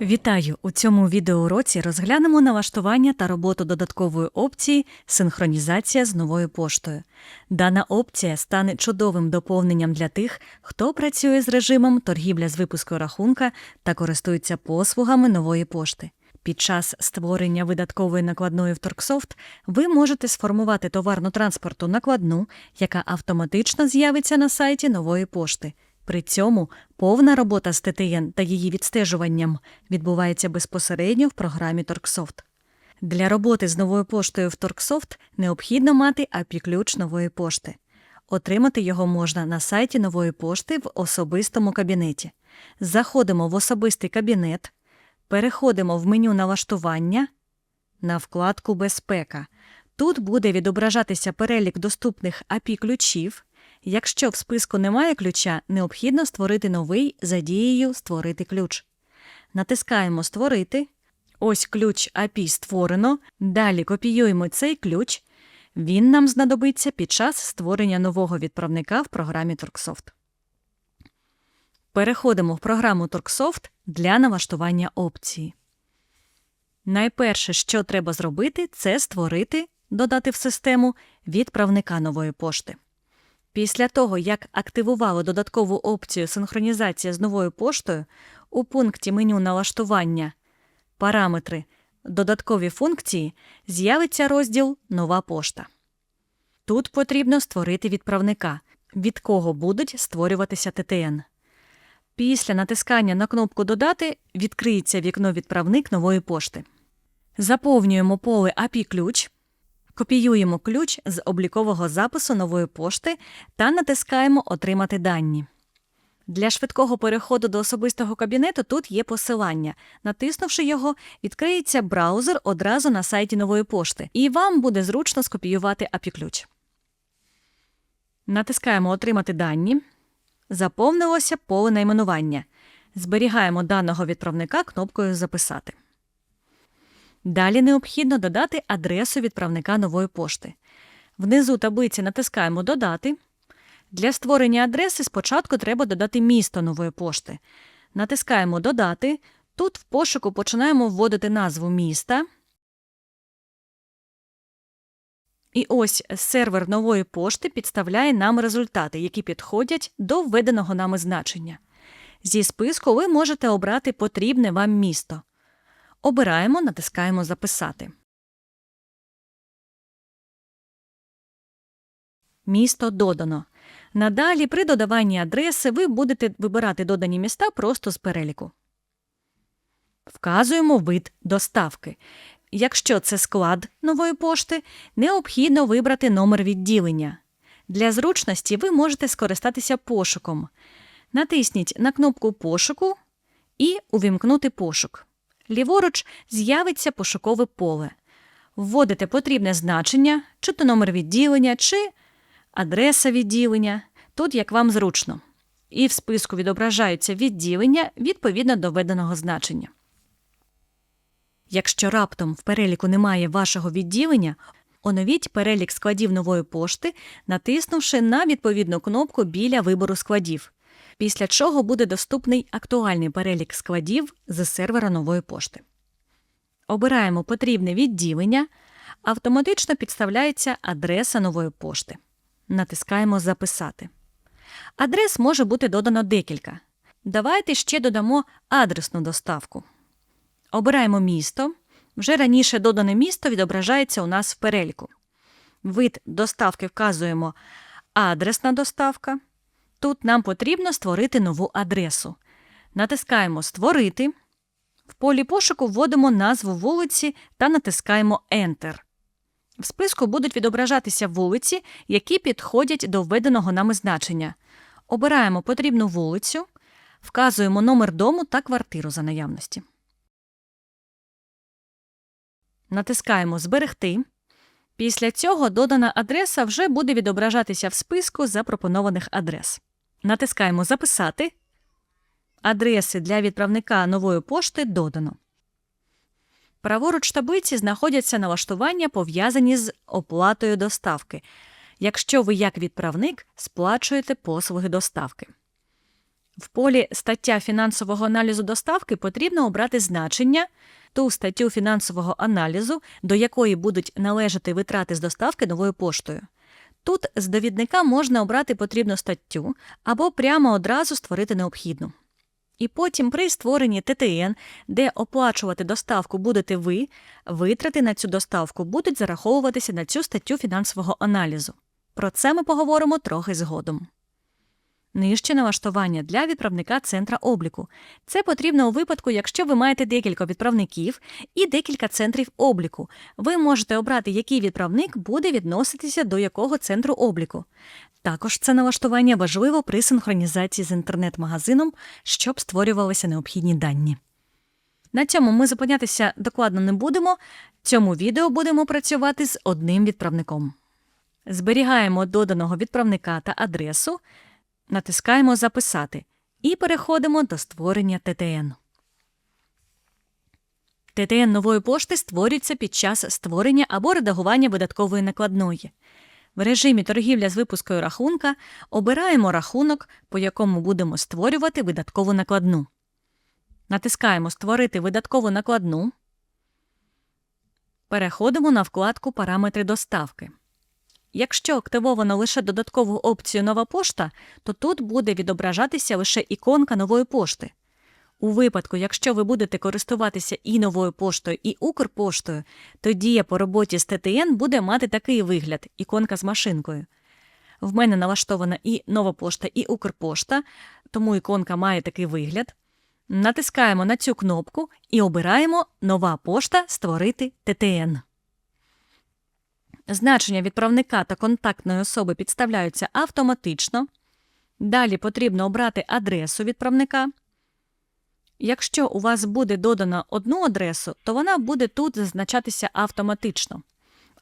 Вітаю! У цьому відеоуроці розглянемо налаштування та роботу додаткової опції Синхронізація з новою поштою. Дана опція стане чудовим доповненням для тих, хто працює з режимом торгівля з випуску рахунка та користується послугами нової пошти. Під час створення видаткової накладної в Торксофт ви можете сформувати товарно-транспорту накладну, яка автоматично з'явиться на сайті нової пошти. При цьому повна робота з ТТН та її відстежуванням відбувається безпосередньо в програмі Торксофт. Для роботи з новою поштою в Торксофт необхідно мати API-ключ нової пошти. Отримати його можна на сайті нової пошти в особистому кабінеті. Заходимо в особистий кабінет, переходимо в меню налаштування на вкладку Безпека. Тут буде відображатися перелік доступних API-ключів. Якщо в списку немає ключа, необхідно створити новий за дією Створити ключ. Натискаємо Створити. Ось ключ API створено. Далі копіюємо цей ключ. Він нам знадобиться під час створення нового відправника в програмі Торксофт. Переходимо в програму Торксофт для налаштування опції. Найперше, що треба зробити, це створити, додати в систему відправника нової пошти. Після того, як активували додаткову опцію Синхронізація з новою поштою, у пункті меню налаштування Параметри Додаткові функції з'явиться розділ Нова пошта. Тут потрібно створити відправника, від кого будуть створюватися ТТН. Після натискання на кнопку Додати відкриється вікно відправник нової пошти. Заповнюємо поле API-ключ. Копіюємо ключ з облікового запису нової пошти та натискаємо Отримати дані. Для швидкого переходу до особистого кабінету тут є посилання. Натиснувши його, відкриється браузер одразу на сайті нової пошти, і вам буде зручно скопіювати API-ключ. Натискаємо Отримати дані. Заповнилося поле найменування. Зберігаємо даного відправника кнопкою Записати. Далі необхідно додати адресу відправника нової пошти. Внизу таблиці натискаємо Додати. Для створення адреси спочатку треба додати місто нової пошти. Натискаємо Додати. Тут в пошуку починаємо вводити назву міста. І ось сервер нової пошти підставляє нам результати, які підходять до введеного нами значення. Зі списку ви можете обрати потрібне вам місто. Обираємо, натискаємо Записати. Місто додано. Надалі при додаванні адреси ви будете вибирати додані міста просто з переліку. Вказуємо вид доставки. Якщо це склад нової пошти, необхідно вибрати номер відділення. Для зручності ви можете скористатися пошуком. Натисніть на кнопку Пошуку і увімкнути пошук. Ліворуч з'явиться пошукове поле. Вводите потрібне значення, чи то номер відділення, чи адреса відділення, тут як вам зручно. І в списку відображаються відділення відповідно до введеного значення. Якщо раптом в переліку немає вашого відділення, оновіть перелік складів нової пошти, натиснувши на відповідну кнопку біля вибору складів, після чого буде доступний актуальний перелік складів з сервера нової пошти. Обираємо потрібне відділення, автоматично підставляється адреса нової пошти. Натискаємо Записати. Адрес може бути додано декілька. Давайте ще додамо адресну доставку. Обираємо місто. Вже раніше додане місто відображається у нас в переліку. Вид доставки вказуємо адресна доставка. Тут нам потрібно створити нову адресу. Натискаємо Створити. В полі пошуку вводимо назву вулиці та натискаємо Enter. В списку будуть відображатися вулиці, які підходять до введеного нами значення. Обираємо потрібну вулицю, вказуємо номер дому та квартиру за наявності. Натискаємо Зберегти. Після цього додана адреса вже буде відображатися в списку запропонованих адрес. Натискаємо Записати. Адреси для відправника нової пошти додано. Праворуч таблиці знаходяться налаштування, пов'язані з оплатою доставки, якщо ви як відправник сплачуєте послуги доставки. В полі стаття фінансового аналізу доставки потрібно обрати значення, ту статтю фінансового аналізу, до якої будуть належати витрати з доставки новою поштою. Тут з довідника можна обрати потрібну статтю або прямо одразу створити необхідну. І потім при створенні ТТН, де оплачувати доставку будете ви, витрати на цю доставку будуть зараховуватися на цю статтю фінансового аналізу. Про це ми поговоримо трохи згодом. Нижче налаштування для відправника центра обліку. Це потрібно у випадку, якщо ви маєте декілька відправників і декілька центрів обліку. Ви можете обрати, який відправник буде відноситися до якого центру обліку. Також це налаштування важливо при синхронізації з інтернет-магазином, щоб створювалися необхідні дані. На цьому ми зупинятися докладно не будемо. Цьому відео будемо працювати з одним відправником. Зберігаємо доданого відправника та адресу, натискаємо Записати і переходимо до створення ТТН. ТТН нової пошти створюється під час створення або редагування видаткової накладної. В режимі торгівля з випускою рахунка обираємо рахунок, по якому будемо створювати видаткову накладну. Натискаємо Створити видаткову накладну. Переходимо на вкладку Параметри доставки. Якщо активовано лише додаткову опцію Нова пошта, то тут буде відображатися лише іконка нової пошти. У випадку, якщо ви будете користуватися і новою поштою, і Укрпоштою, то дія по роботі з ТТН буде мати такий вигляд іконка з машинкою. В мене налаштована і нова пошта, і Укрпошта, тому іконка має такий вигляд. Натискаємо на цю кнопку і обираємо Нова пошта Створити ТТН. Значення відправника та контактної особи підставляються автоматично. Далі потрібно обрати адресу відправника. Якщо у вас буде додано одну адресу, то вона буде тут зазначатися автоматично.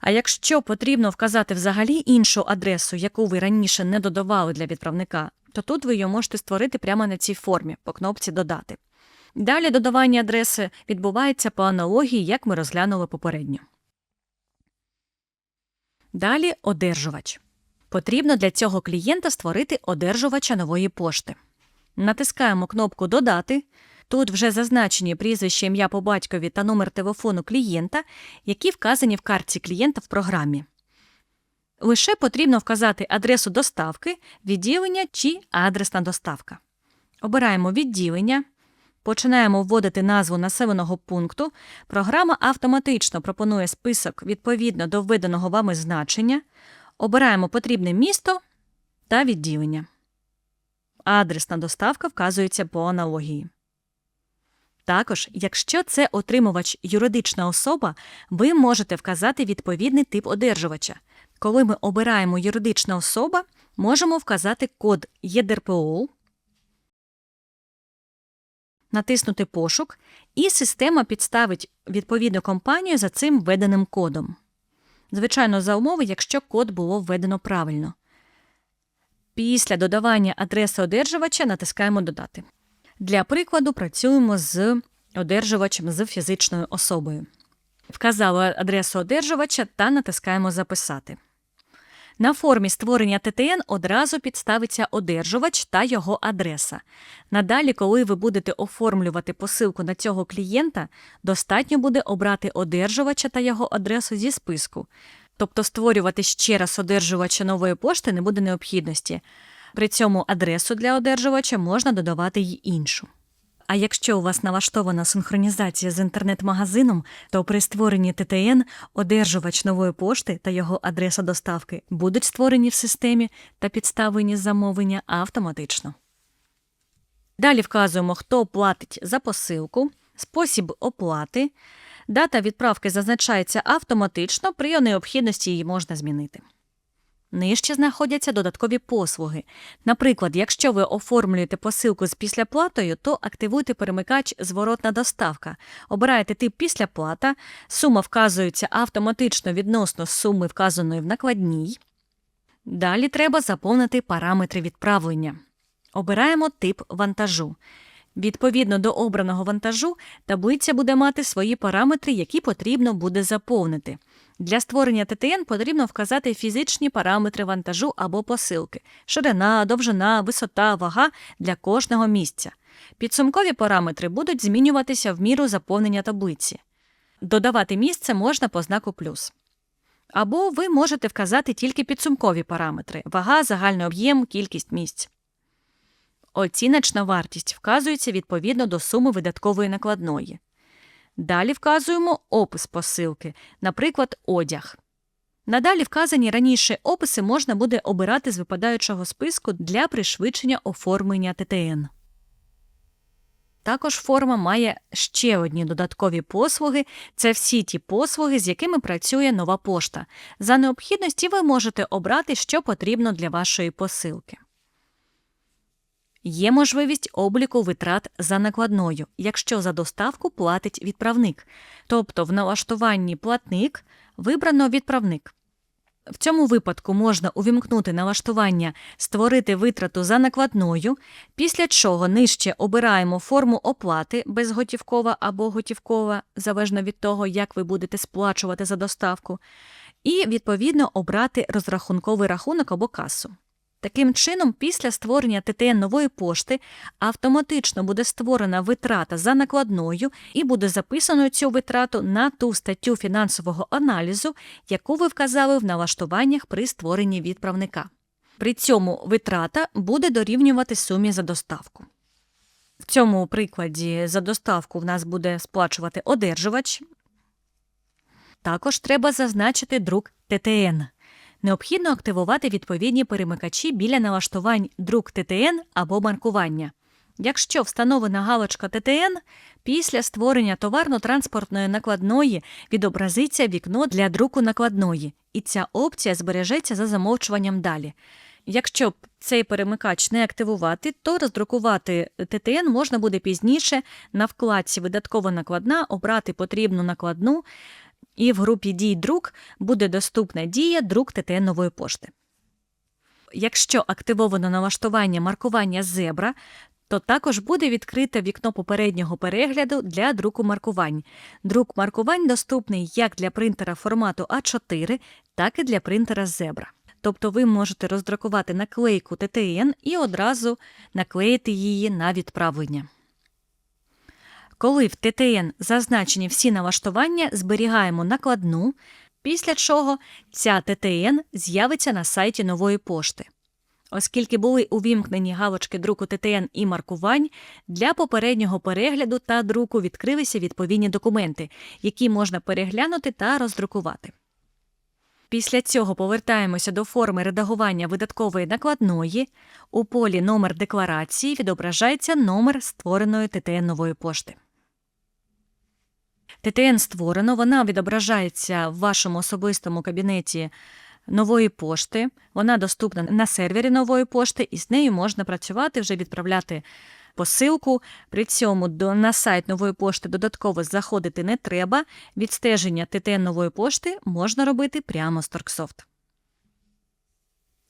А якщо потрібно вказати взагалі іншу адресу, яку ви раніше не додавали для відправника, то тут ви її можете створити прямо на цій формі по кнопці Додати. Далі додавання адреси відбувається по аналогії, як ми розглянули попередньо. Далі одержувач. Потрібно для цього клієнта створити одержувача нової пошти. Натискаємо кнопку Додати. Тут вже зазначені прізвище, ім'я по батькові та номер телефону клієнта, які вказані в картці клієнта в програмі. Лише потрібно вказати адресу доставки, відділення чи адресна доставка. Обираємо відділення. Починаємо вводити назву населеного пункту. Програма автоматично пропонує список відповідно до введеного вами значення. Обираємо потрібне місто та відділення. Адресна доставка вказується по аналогії. Також, якщо це отримувач юридична особа, ви можете вказати відповідний тип одержувача. Коли ми обираємо юридична особа, можемо вказати код ЄДРПО, натиснути пошук, і система підставить відповідну компанію за цим введеним кодом. Звичайно, за умови, якщо код було введено правильно. Після додавання адреси одержувача натискаємо Додати. Для прикладу, працюємо з одержувачем з фізичною особою. Вказали адресу одержувача та натискаємо Записати. На формі створення ТТН одразу підставиться одержувач та його адреса. Надалі, коли ви будете оформлювати посилку на цього клієнта, достатньо буде обрати одержувача та його адресу зі списку. Тобто створювати ще раз одержувача нової пошти не буде необхідності. При цьому адресу для одержувача можна додавати й іншу. А якщо у вас налаштована синхронізація з інтернет-магазином, то при створенні ТТН одержувач нової пошти та його адреса доставки будуть створені в системі та підставлені замовлення автоматично. Далі вказуємо, хто платить за посилку, спосіб оплати. Дата відправки зазначається автоматично, при необхідності її можна змінити. Нижче знаходяться додаткові послуги. Наприклад, якщо ви оформлюєте посилку з післяплатою, то активуйте перемикач Зворотна доставка. Обираєте тип післяплата, сума вказується автоматично відносно суми, вказаної в накладній. Далі треба заповнити параметри відправлення. Обираємо тип вантажу. Відповідно до обраного вантажу, таблиця буде мати свої параметри, які потрібно буде заповнити. Для створення ТТН потрібно вказати фізичні параметри вантажу або посилки ширина, довжина, висота, вага для кожного місця. Підсумкові параметри будуть змінюватися в міру заповнення таблиці. Додавати місце можна по знаку плюс. Або ви можете вказати тільки підсумкові параметри вага, загальний об'єм, кількість місць. Оціночна вартість вказується відповідно до суми видаткової накладної. Далі вказуємо опис посилки, наприклад, одяг. Надалі вказані раніше описи можна буде обирати з випадаючого списку для пришвидшення оформлення ТТН. Також форма має ще одні додаткові послуги це всі ті послуги, з якими працює нова пошта. За необхідності ви можете обрати, що потрібно для вашої посилки. Є можливість обліку витрат за накладною, якщо за доставку платить відправник, тобто в налаштуванні платник вибрано відправник. В цьому випадку можна увімкнути налаштування Створити витрату за накладною, після чого нижче обираємо форму оплати безготівкова або готівкова, залежно від того, як ви будете сплачувати за доставку, і відповідно обрати розрахунковий рахунок або касу. Таким чином, після створення ТТН нової пошти автоматично буде створена витрата за накладною і буде записано цю витрату на ту статтю фінансового аналізу, яку ви вказали в налаштуваннях при створенні відправника. При цьому витрата буде дорівнювати сумі за доставку. В цьому прикладі за доставку в нас буде сплачувати одержувач. Також треба зазначити друк ТТН необхідно активувати відповідні перемикачі біля налаштувань друк ТТН або маркування. Якщо встановлена галочка ТТН, після створення товарно-транспортної накладної відобразиться вікно для друку накладної, і ця опція збережеться за замовчуванням далі. Якщо б цей перемикач не активувати, то роздрукувати ТТН можна буде пізніше на вкладці Видаткова накладна обрати потрібну накладну, і в групі дій друк буде доступна дія друк ТТН нової пошти. Якщо активовано налаштування маркування зебра, то також буде відкрите вікно попереднього перегляду для друку маркувань. Друк маркувань доступний як для принтера формату А4, так і для принтера зебра. Тобто ви можете роздрукувати наклейку ТТН і одразу наклеїти її на відправлення. Коли в ТТН зазначені всі налаштування, зберігаємо накладну, після чого ця ТТН з'явиться на сайті нової пошти. Оскільки були увімкнені галочки друку ТТН і маркувань, для попереднього перегляду та друку відкрилися відповідні документи, які можна переглянути та роздрукувати. Після цього повертаємося до форми редагування видаткової накладної. У полі номер декларації відображається номер створеної ТТН нової пошти. ТТН створено, вона відображається в вашому особистому кабінеті нової пошти. Вона доступна на сервері нової пошти, і з нею можна працювати, вже відправляти посилку. При цьому до, на сайт нової пошти додатково заходити не треба. Відстеження ТТН нової пошти можна робити прямо з Торксофт.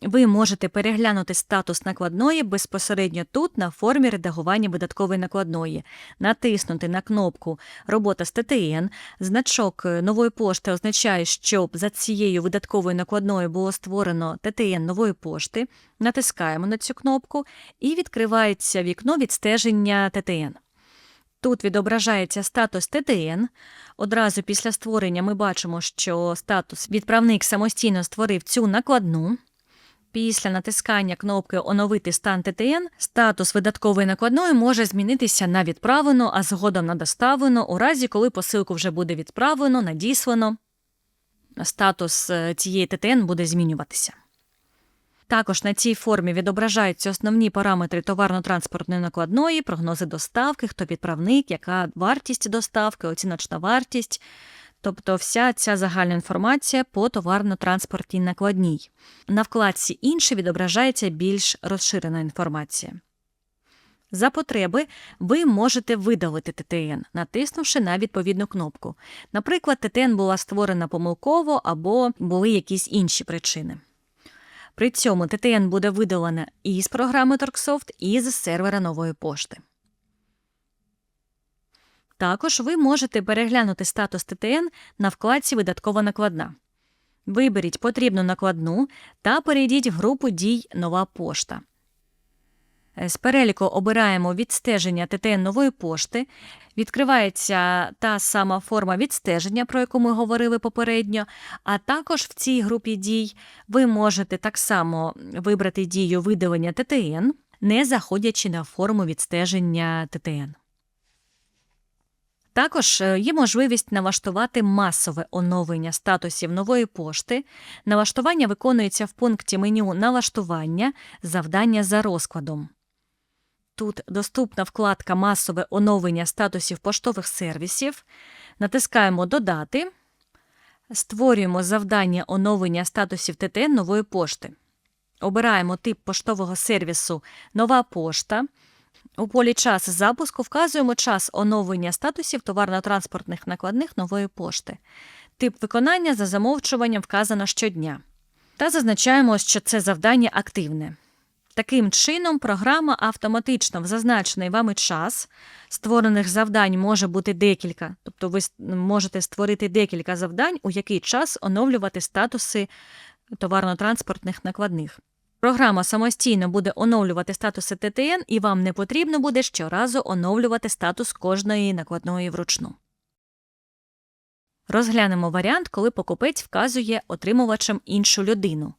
Ви можете переглянути статус накладної безпосередньо тут, на формі редагування видаткової накладної, натиснути на кнопку Робота з ТТН. Значок нової пошти означає, що за цією видатковою накладною було створено ТТН нової пошти. Натискаємо на цю кнопку і відкривається вікно відстеження ТТН. Тут відображається статус ТТН. Одразу після створення ми бачимо, що статус відправник самостійно створив цю накладну. Після натискання кнопки Оновити стан ТТН статус видаткової накладної може змінитися на відправлено, а згодом на доставлено, у разі, коли посилку вже буде відправлено, надіслано. Статус е, цієї ТТН буде змінюватися. Також на цій формі відображаються основні параметри товарно-транспортної накладної, прогнози доставки, хто відправник, яка вартість доставки, оціночна вартість. Тобто вся ця загальна інформація по товарно-транспортній накладній. На вкладці інше відображається більш розширена інформація. За потреби ви можете видалити ТТН, натиснувши на відповідну кнопку. Наприклад, ТТН була створена помилково або були якісь інші причини. При цьому ТТН буде видалена і з програми Торксофт, і з сервера нової пошти. Також ви можете переглянути статус ТТН на вкладці Видаткова накладна. Виберіть потрібну накладну та перейдіть в групу дій Нова пошта. Е, З переліку обираємо відстеження ТТН нової пошти. Відкривається та сама форма відстеження, про яку ми говорили попередньо. А також в цій групі дій ви можете так само вибрати дію видалення ТТН, не заходячи на форму відстеження ТТН. Також е, є можливість налаштувати масове оновлення статусів нової пошти. Налаштування виконується в пункті меню Налаштування завдання за розкладом. Тут доступна вкладка Масове оновлення статусів поштових сервісів. Натискаємо Додати. Створюємо завдання оновлення статусів ТТН нової пошти. Обираємо тип поштового сервісу Нова пошта. У полі час запуску вказуємо час оновлення статусів товарно-транспортних накладних нової пошти. Тип виконання за замовчуванням вказано щодня. Та зазначаємо, що це завдання активне. Таким чином, програма автоматично в зазначений вами час створених завдань може бути декілька, тобто ви можете створити декілька завдань, у який час оновлювати статуси товарно-транспортних накладних. Програма самостійно буде оновлювати статуси ТТН, і вам не потрібно буде щоразу оновлювати статус кожної накладної вручну. Розглянемо варіант, коли покупець вказує отримувачем іншу людину.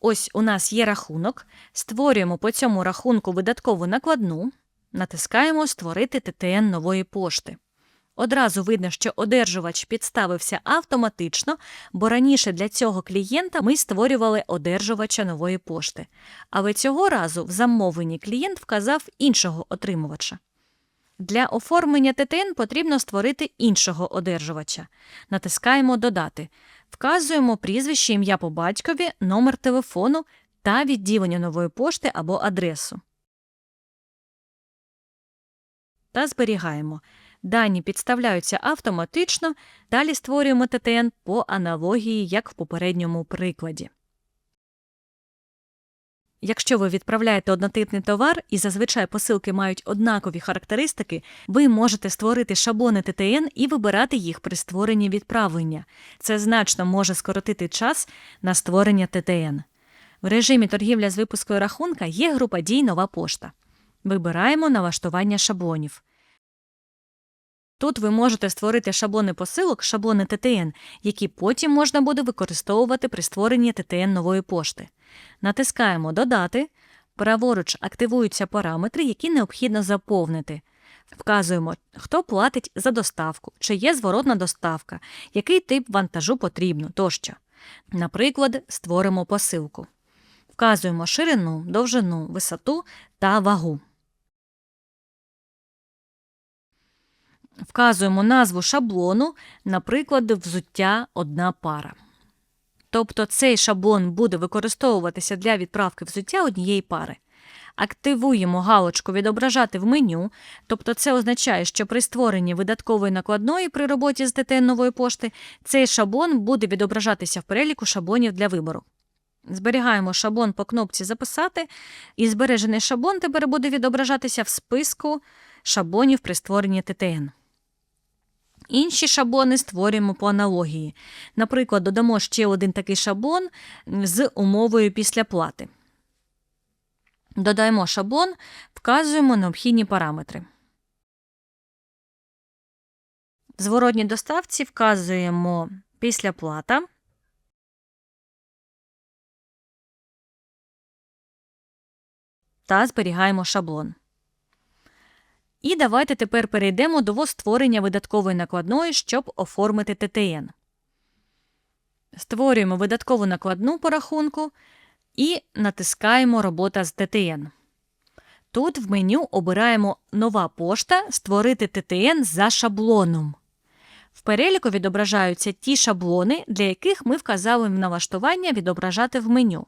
Ось у нас є рахунок, створюємо по цьому рахунку видаткову накладну, натискаємо Створити ТТН нової пошти. Одразу видно, що одержувач підставився автоматично, бо раніше для цього клієнта ми створювали одержувача нової пошти. Але цього разу в замовленні клієнт вказав іншого отримувача. Для оформлення ТТН потрібно створити іншого одержувача. Натискаємо Додати. Вказуємо прізвище, ім'я по батькові, номер телефону та відділення нової пошти або адресу. Та зберігаємо. Дані підставляються автоматично, далі створюємо ТТН по аналогії, як в попередньому прикладі. Якщо ви відправляєте однотипний товар і зазвичай посилки мають однакові характеристики, ви можете створити шаблони ТТН і вибирати їх при створенні відправлення. Це значно може скоротити час на створення ТТН. В режимі торгівля з випускою рахунка є група дій Нова пошта. Вибираємо налаштування шаблонів. Тут ви можете створити шаблони посилок, шаблони ТТН, які потім можна буде використовувати при створенні ТТН нової пошти. Натискаємо Додати. Праворуч активуються параметри, які необхідно заповнити. Вказуємо, хто платить за доставку, чи є зворотна доставка, який тип вантажу потрібно тощо. Наприклад, створимо посилку. Вказуємо ширину, довжину, висоту та вагу. Вказуємо назву шаблону, наприклад, взуття одна пара. Тобто цей шаблон буде використовуватися для відправки взуття однієї пари. Активуємо галочку Відображати в меню, тобто це означає, що при створенні видаткової накладної при роботі з ТТН нової пошти цей шаблон буде відображатися в переліку шаблонів для вибору. Зберігаємо шаблон по кнопці Записати, і збережений шаблон тепер буде відображатися в списку шаблонів при створенні ТТН. Інші шаблони створюємо по аналогії. Наприклад, додамо ще один такий шаблон з умовою після плати. Додаємо шаблон, вказуємо необхідні параметри. В зворотній доставці вказуємо після плата. Та зберігаємо шаблон. І давайте тепер перейдемо до створення видаткової накладної, щоб оформити ТТН. Створюємо видаткову накладну по рахунку і натискаємо Робота з ТТН. Тут в меню обираємо Нова пошта Створити ТТН за шаблоном. В переліку відображаються ті шаблони, для яких ми вказали в налаштування відображати в меню.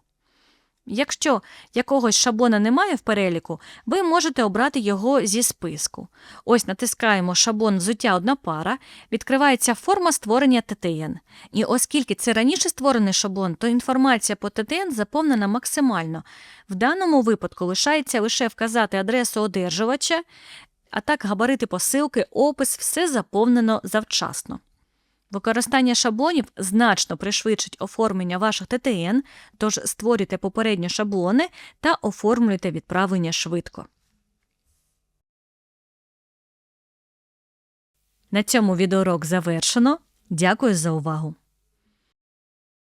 Якщо якогось шаблона немає в переліку, ви можете обрати його зі списку. Ось натискаємо шаблон взуття одна пара, відкривається форма створення ТТН. І оскільки це раніше створений шаблон, то інформація по ТТН заповнена максимально. В даному випадку лишається лише вказати адресу одержувача, А так, габарити посилки, опис все заповнено завчасно. Використання шаблонів значно пришвидшить оформлення ваших ТТН, тож створюйте попередньо шаблони та оформлюйте відправлення швидко. На цьому відеоурок завершено. Дякую за увагу!